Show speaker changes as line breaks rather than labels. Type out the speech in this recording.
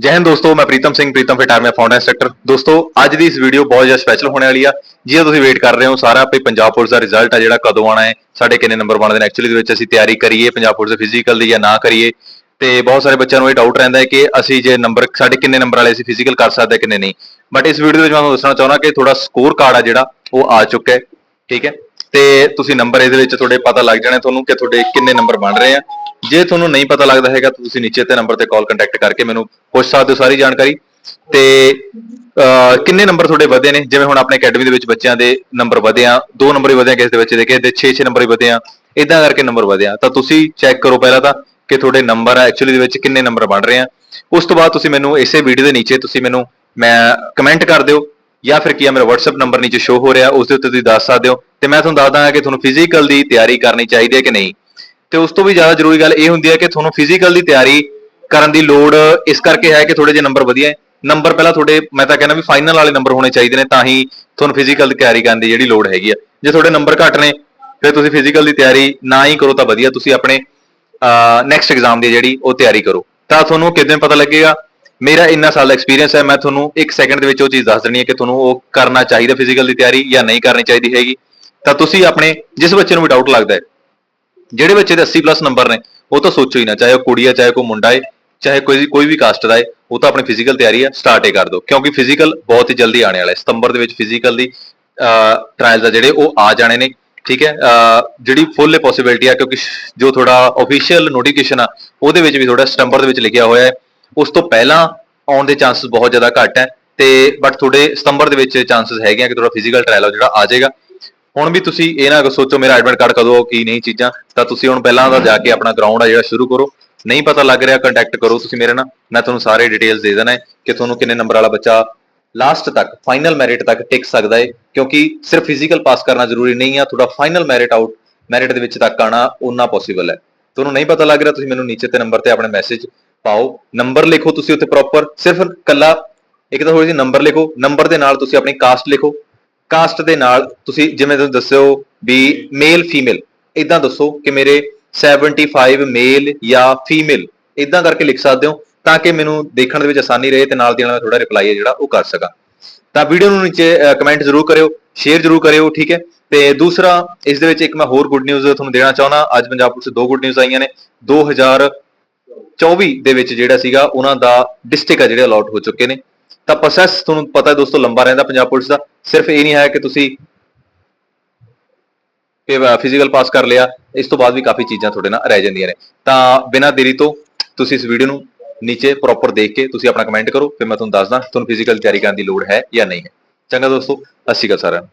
ਜੈ ਹਿੰਦ ਦੋਸਤੋ, ਮੈਂ ਪ੍ਰੀਤਮ ਸਿੰਘ, ਪ੍ਰੀਤਮ ਫਿਟਾਰ, ਮੈਂ ਫਾਊਂਡਰ ਇੰਸਟ੍ਰਕਟਰ ਦੋਸਤੋ, ਅੱਜ ਦੀ ਇਸ ਵੀਡੀਓ ਬਹੁਤ ਜ਼ਿਆਦਾ ਸਪੈਸ਼ਲ ਹੋਣ ਵਾਲੀ ਆ। ਜਿਹਦਾ ਤੁਸੀਂ ਵੇਟ ਕਰ ਰਹੇ ਹੋ, ਸਾਰਾ ਵੀ ਪੰਜਾਬ ਪੁਲਿਸ ਦਾ ਰਿਜ਼ਲਟ ਆ ਜਿਹੜਾ ਕਦੋਂ ਆਣਾ ਹੈ, ਸਾਡੇ ਕਿੰਨੇ ਨੰਬਰ ਬਣਦੇ ਨੇ। ਐਕਚੁਅਲੀ ਦੇ ਵਿੱਚ ਅਸੀਂ ਤਿਆਰੀ ਕਰੀਏ, ਪੰਜਾਬ ਪੁਲਿਸ ਦੇ ਫਿਜ਼ੀਕਲ ਦੀ ਜਾਂ ਨਾ ਕਰੀਏ। ਤੇ ਬਹੁਤ ਸਾਰੇ ਬੱਚਿਆਂ ਨੂੰ ਇਹ ਡਾਊਟ ਰਹਿੰਦਾ ਹੈ ਕਿ ਅਸੀਂ ਜੇ ਨੰਬਰ ਸਾਡੇ ਕਿੰਨੇ ਨੰਬਰ ਵਾਲੇ ਅਸੀਂ ਫਿਜ਼ੀਕਲ ਕਰ ਸਕਦੇ ਕਿੰਨੇ ਨਹੀਂ। ਬਟ ਇਸ ਵੀਡੀਓ ਦੇ ਵਿੱਚ ਮੈਂ ਤੁਹਾਨੂੰ ਦੱਸਣਾ ਚਾਹੁੰਦਾ ਕਿ ਥੋੜਾ ਸਕੋਰ ਕਾਰਡ ਆ ਜਿਹੜਾ, ਉਹ ਆ ਚੁੱਕਾ ਹੈ, ਠੀਕ ਹੈ? ਤੇ ਤੁਸੀਂ ਨੰਬਰ ਇਹਦੇ ਵਿੱਚ ਤੁਹਾਡੇ ਪਤਾ ਲੱਗ ਜਾਣੇ ਤੁਹਾਨੂੰ ਕਿ ਤੁਹਾਡੇ ਕਿੰਨੇ ਨੰਬਰ ਬਣ ਰਹੇ ਆ। ਜੇ ਤੁਹਾਨੂੰ ਨਹੀਂ ਪਤਾ ਲੱਗਦਾ ਹੈਗਾ, ਤਾਂ ਤੁਸੀਂ ਨੀਚੇ ਤੇ ਨੰਬਰ ਤੇ ਕਾਲ ਕੰਟੈਕਟ ਕਰਕੇ ਮੈਨੂੰ ਪੁੱਛ ਸਕਦੇ ਹੋ ਸਾਰੀ ਜਾਣਕਾਰੀ। ਤੇ ਕਿੰਨੇ ਨੰਬਰ ਤੁਹਾਡੇ ਵਧੇ ਨੇ? ਜਿਵੇਂ ਹੁਣ ਆਪਣੇ ਅਕੈਡਮੀ ਦੇ ਵਿੱਚ ਬੱਚਿਆਂ ਦੇ ਨੰਬਰ ਵਧੇ ਆ, ਦੋ ਨੰਬਰ ਹੀ ਵਧੇ ਆ ਕਿਸੇ ਦੇ ਬੱਚੇ ਦੇ, ਕਿਸੇ ਦੇ 6-6 ਨੰਬਰ ਹੀ ਵਧੇ ਆ ਇਦਾਂ ਕਰਕੇ ਨੰਬਰ ਵਧੇ ਆ। ਤਾਂ ਤੁਸੀਂ ਚੈੱਕ ਕਰੋ ਪਹਿਲਾਂ ਤਾਂ ਕਿ ਤੁਹਾਡੇ ਨੰਬਰ ਆ ਐਕਚੁਅਲੀ ਦੇ ਵਿੱਚ ਕਿੰਨੇ ਨੰਬਰ ਬਣ ਰਹੇ ਆ। ਉਸ ਤੋਂ ਬਾਅਦ ਤੁਸੀਂ ਮੈਨੂੰ ਇਸੇ ਵੀਡੀਓ ਦੇ ਨੀਚੇ ਤੁਸੀਂ ਮੈਨੂੰ, ਮੈਂ ਕਮੈਂਟ ਕਰ ਦਿਓ, ਜਾਂ ਫਿਰ ਕੀ ਆ, ਮੇਰਾ WhatsApp ਨੰਬਰ ਨੀਚੇ ਸ਼ੋ ਹੋ ਰਿਹਾ, ਉਸ ਦੇ ਉੱਤੇ ਤੁਸੀਂ ਦੱਸ ਸਕਦੇ ਹੋ। ਤੇ ਮੈਂ ਤੁਹਾਨੂੰ ਦੱਸਦਾ ਕਿ ਤੁਹਾਨੂੰ ਫਿਜ਼ੀਕਲ ਦੀ ਤਿਆਰੀ ਕਰਨੀ ਚਾਹੀਦੀ ਹੈ ਕਿ ਨਹੀਂ। ਤੇ ਉਸ ਤੋਂ ਵੀ ਜ਼ਿਆਦਾ ਜ਼ਰੂਰੀ ਗੱਲ ਇਹ ਹੁੰਦੀ ਹੈ ਕਿ ਤੁਹਾਨੂੰ ਫਿਜ਼ੀਕਲ ਦੀ ਤਿਆਰੀ ਕਰਨ ਦੀ ਲੋੜ ਇਸ ਕਰਕੇ ਹੈ ਕਿ ਥੋੜੇ ਜਿਹੇ ਨੰਬਰ ਵਧੀਆ ਹੈ। ਨੰਬਰ ਪਹਿਲਾਂ ਤੁਹਾਡੇ, ਮੈਂ ਤਾਂ ਕਹਿੰਦਾ ਵੀ ਫਾਈਨਲ ਵਾਲੇ ਨੰਬਰ ਹੋਣੇ ਚਾਹੀਦੇ ਨੇ, ਤਾਂ ਹੀ ਤੁਹਾਨੂੰ ਫਿਜ਼ੀਕਲ ਦੀ ਤਿਆਰੀ ਕਰਨ ਦੀ ਜਿਹੜੀ ਲੋੜ ਹੈਗੀ ਆ। ਜੇ ਤੁਹਾਡੇ ਨੰਬਰ ਘੱਟ ਨੇ, ਫਿਰ ਤੁਸੀਂ ਫਿਜ਼ੀਕਲ ਦੀ ਤਿਆਰੀ ਨਾ ਹੀ ਕਰੋ ਤਾਂ ਵਧੀਆ, ਤੁਸੀਂ ਆਪਣੇ ਨੈਕਸਟ ਐਗਜ਼ਾਮ ਦੀ ਜਿਹੜੀ ਉਹ ਤਿਆਰੀ ਕਰੋ। ਤਾਂ ਤੁਹਾਨੂੰ ਕਿਦਾਂ ਪਤਾ ਲੱਗੇਗਾ? ਮੇਰਾ ਇੰਨਾ ਸਾਲ ਦਾ ਐਕਸਪੀਰੀਅੰਸ ਹੈ, ਮੈਂ ਤੁਹਾਨੂੰ 1 ਸੈਕਿੰਡ ਦੇ ਵਿੱਚ ਉਹ ਚੀਜ਼ ਦੱਸ ਦੇਣੀ ਹੈ ਕਿ ਤੁਹਾਨੂੰ ਉਹ ਕਰਨਾ ਚਾਹੀਦਾ ਫਿਜ਼ੀਕਲ ਦੀ ਤਿਆਰੀ ਜਾਂ ਨਹੀਂ ਕਰਨੀ ਚਾਹੀਦੀ ਹੈਗੀ। ਤਾਂ ਤੁਸੀਂ ਆਪਣੇ, ਜਿਸ ਬੱਚੇ ਨੂੰ ਵੀ ਡਾਊਟ ਲੱਗਦਾ ਹੈ ਜਿਹੜੇ ਬੱਚੇ ਦੇ 80 ਪਲੱਸ ਨੰਬਰ ਨੇ, ਉਹ ਤਾਂ ਸੋਚੋ ਹੀ ਨਾ, ਚਾਹੇ ਉਹ ਕੁੜੀ ਆ, ਚਾਹੇ ਕੋਈ ਮੁੰਡਾ ਏ, ਚਾਹੇ ਕੋਈ ਕੋਈ ਵੀ ਕਾਸਟ ਦਾ ਏ, ਉਹ ਤਾਂ ਆਪਣੀ ਫਿਜ਼ੀਕਲ ਤਿਆਰੀ ਆ ਸਟਾਰਟ ਹੀ ਕਰ ਦਿਓ ਕਿਉਂਕਿ ਫਿਜ਼ੀਕਲ ਬਹੁਤ ਹੀ ਜਲਦੀ ਆਉਣੇ ਵਾਲਾ ਹੈ ਸਤੰਬਰ ਦੇ ਵਿੱਚ ਫਿਜ਼ੀਕਲ ਦੀ ਟ੍ਰਾਇਲਸ ਆ ਜਿਹੜੇ, ਉਹ ਆ ਜਾਣੇ ਨੇ, ਠੀਕ ਹੈ? ਜਿਹੜੀ ਫੁੱਲ ਪੋਸਿਬਿਲਿਟੀ ਆ, ਕਿਉਂਕਿ ਜੋ ਥੋੜਾ ਅਫੀਸ਼ੀਅਲ ਨੋਟੀਫਿਕੇਸ਼ਨ ਆ, ਉਹਦੇ ਵਿੱਚ ਵੀ ਥੋੜਾ ਸਤੰਬਰ ਦੇ ਵਿੱਚ ਲਿਖਿਆ ਹੋਇਆ ਹੈ ਉਸ ਤੋਂ ਪਹਿਲਾਂ ਆਉਣ ਦੇ ਚਾਂਸਸ ਬਹੁਤ ਜ਼ਿਆਦਾ ਘੱਟ ਹੈ। ਤੇ ਬਟ ਤੁਹਾਡੇ ਸਤੰਬਰ ਦੇ ਵਿੱਚ ਚਾਂਸਸ ਹੈਗੇ ਆ ਕਿ ਤੁਹਾਡਾ ਫਿਜ਼ੀਕਲ ਟ੍ਰਾਇਲ ਆ ਜਿਹੜਾ ਆ ਜਾਏਗਾ। ਹੁਣ ਵੀ ਤੁਸੀਂ ਇਹ ਨਾ ਸੋਚੋ ਮੇਰਾ ਐਡਮਿਟ ਕਾਰਡ ਕਦੋਂ ਕੀ ਨਹੀਂ ਚੀਜ਼ਾਂ, ਤਾਂ ਤੁਸੀਂ ਹੁਣ ਪਹਿਲਾਂ ਦਾ ਜਾ ਕੇ ਆਪਣਾ ਗਰਾਊਂਡ ਆ ਜਿਹੜਾ ਸ਼ੁਰੂ ਕਰੋ। ਨਹੀਂ ਪਤਾ ਲੱਗ ਰਿਹਾ ਕੰਟੈਕਟ ਕਰੋ ਤੁਸੀਂ ਮੇਰੇ ਨਾਲ। ਮੈਂ ਤੁਹਾਨੂੰ ਸਾਰੇ ਡਿਟੇਲਸ ਦੇ ਦੇਣਾ ਹੈ ਕਿ ਤੁਹਾਨੂੰ ਕਿੰਨੇ ਨੰਬਰ ਵਾਲਾ ਬੱਚਾ ਲਾਸਟ ਤੱਕ ਫਾਈਨਲ ਮੈਰਿਟ ਤੱਕ ਟਿਕ ਸਕਦਾ ਹੈ। ਕਿਉਂਕਿ ਸਿਰਫ ਫਿਜ਼ੀਕਲ ਪਾਸ ਕਰਨਾ ਜ਼ਰੂਰੀ ਨਹੀਂ ਆ, ਤੁਹਾਡਾ ਫਾਈਨਲ ਮੈਰਿਟ ਆਊਟ ਮੈਰਿਟ ਦੇ ਵਿੱਚ ਤੱਕ ਆਣਾ ਉਹਨਾਂ ਪੋਸੀਬਲ ਹੈ। ਤੁਹਾਨੂੰ ਨਹੀਂ ਪਤਾ ਲੱਗ ਰਿਹਾ, ਤੁਸੀਂ ਮੈਨੂੰ ਨੀਚੇ ਤੇ ਨੰਬਰ ਤੇ ਆਪਣੇ ਮੈਸੇਜ ਪਾਓ। ਨੰਬਰ ਲਿਖੋ ਤੁਸੀਂ ਉੱਤੇ ਪ੍ਰੋਪਰ ਸਿਰਫ ਕੱਲਾ ਇੱਕ ਤਾਂ ਥੋੜੀ ਜਿਹੀ ਨੰਬਰ ਲਿਖੋ। ਨੰਬਰ ਦੇ ਨਾਲ ਤੁਸੀਂ ਆਪਣੀ ਕਾਸਟ ਲਿਖੋ। ਕਾਸਟ ਦੇ ਨਾਲ ਤੁਸੀਂ ਜਿਵੇਂ ਤੁਸੀਂ ਦੱਸਿਓ ਵੀ ਮੇਲ ਫੀਮੇਲ ਇਦਾਂ ਦੱਸੋ ਕਿ ਮੇਰੇ 75 ਮੇਲ ਜਾਂ ਫੀਮੇਲ ਇਦਾਂ ਕਰਕੇ ਲਿਖ ਸਕਦੇ ਹੋ ਤਾਂ ਕਿ ਮੈਨੂੰ ਦੇਖਣ ਦੇ ਵਿੱਚ ਆਸਾਨੀ ਰਹੇ ਤੇ ਨਾਲ ਦੀ ਨਾਲ ਮੈਂ ਥੋੜਾ ਰਿਪਲਾਈ ਹੈ ਜਿਹੜਾ ਉਹ ਕਰ ਸਕਾਂ। ਤਾਂ ਵੀਡੀਓ ਨੂੰ ਨੀਚੇ ਕਮੈਂਟ ਜ਼ਰੂਰ ਕਰਿਓ ਸ਼ੇਅਰ ਜ਼ਰੂਰ ਕਰਿਓ, ਠੀਕ ਹੈ? ਤੇ ਦੂਸਰਾ, ਇਸ ਦੇ ਵਿੱਚ ਇੱਕ ਮੈਂ ਹੋਰ ਗੁੱਡ ਨਿਊਜ਼ ਤੁਹਾਨੂੰ ਦੇਣਾ ਚਾਹੁੰਦਾ, ਅੱਜ ਪੰਜਾਬ ਪੁਲਿਸ ਦੋ ਗੁੱਡ ਨਿਊਜ਼ ਆਈਆਂ ਨੇ। 2024 ਦੇ ਵਿੱਚ ਜਿਹੜਾ ਸੀਗਾ, ਉਹਨਾਂ ਦਾ ਡਿਸਟ੍ਰਿਕਟ ਆ ਜਿਹੜੇ ਅਲਾਟ ਹੋ ਚੁੱਕੇ ਨੇ। ਤਾਂ ਪ੍ਰੋਸੈਸ ਤੁਹਾਨੂੰ ਪਤਾ ਹੈ ਦੋਸਤੋ, ਲੰਬਾ ਰਹਿੰਦਾ ਪੰਜਾਬ ਪੁਲਿਸ ਦਾ। ਸਿਰਫ ਇਹ ਨਹੀਂ ਹੈ ਕਿ ਤੁਸੀਂ ਕਿ ਫਿਜ਼ੀਕਲ ਪਾਸ ਕਰ ਲਿਆ, ਇਸ ਤੋਂ ਬਾਅਦ ਵੀ ਕਾਫੀ ਚੀਜ਼ਾਂ ਤੁਹਾਡੇ ਨਾਲ ਰਹਿ ਜਾਂਦੀਆਂ ਨੇ। ਤਾਂ ਬਿਨਾਂ ਦੇਰੀ ਤੋਂ ਤੁਸੀਂ ਇਸ ਵੀਡੀਓ ਨੂੰ ਨੀਚੇ ਪ੍ਰੋਪਰ ਦੇਖ ਕੇ ਤੁਸੀਂ ਆਪਣਾ ਕਮੈਂਟ ਕਰੋ, ਫਿਰ ਮੈਂ ਤੁਹਾਨੂੰ ਦੱਸਦਾ ਤੁਹਾਨੂੰ ਫਿਜ਼ੀਕਲ ਤਿਆਰੀ ਕਰਨ ਦੀ ਲੋੜ ਹੈ ਜਾਂ ਨਹੀਂ ਹੈ। ਚੰਗਾ ਦੋਸਤੋ, ਸਤਿ ਸ਼੍ਰੀ ਅਕਾਲ ਸਾਰਿਆਂ ਨੂੰ।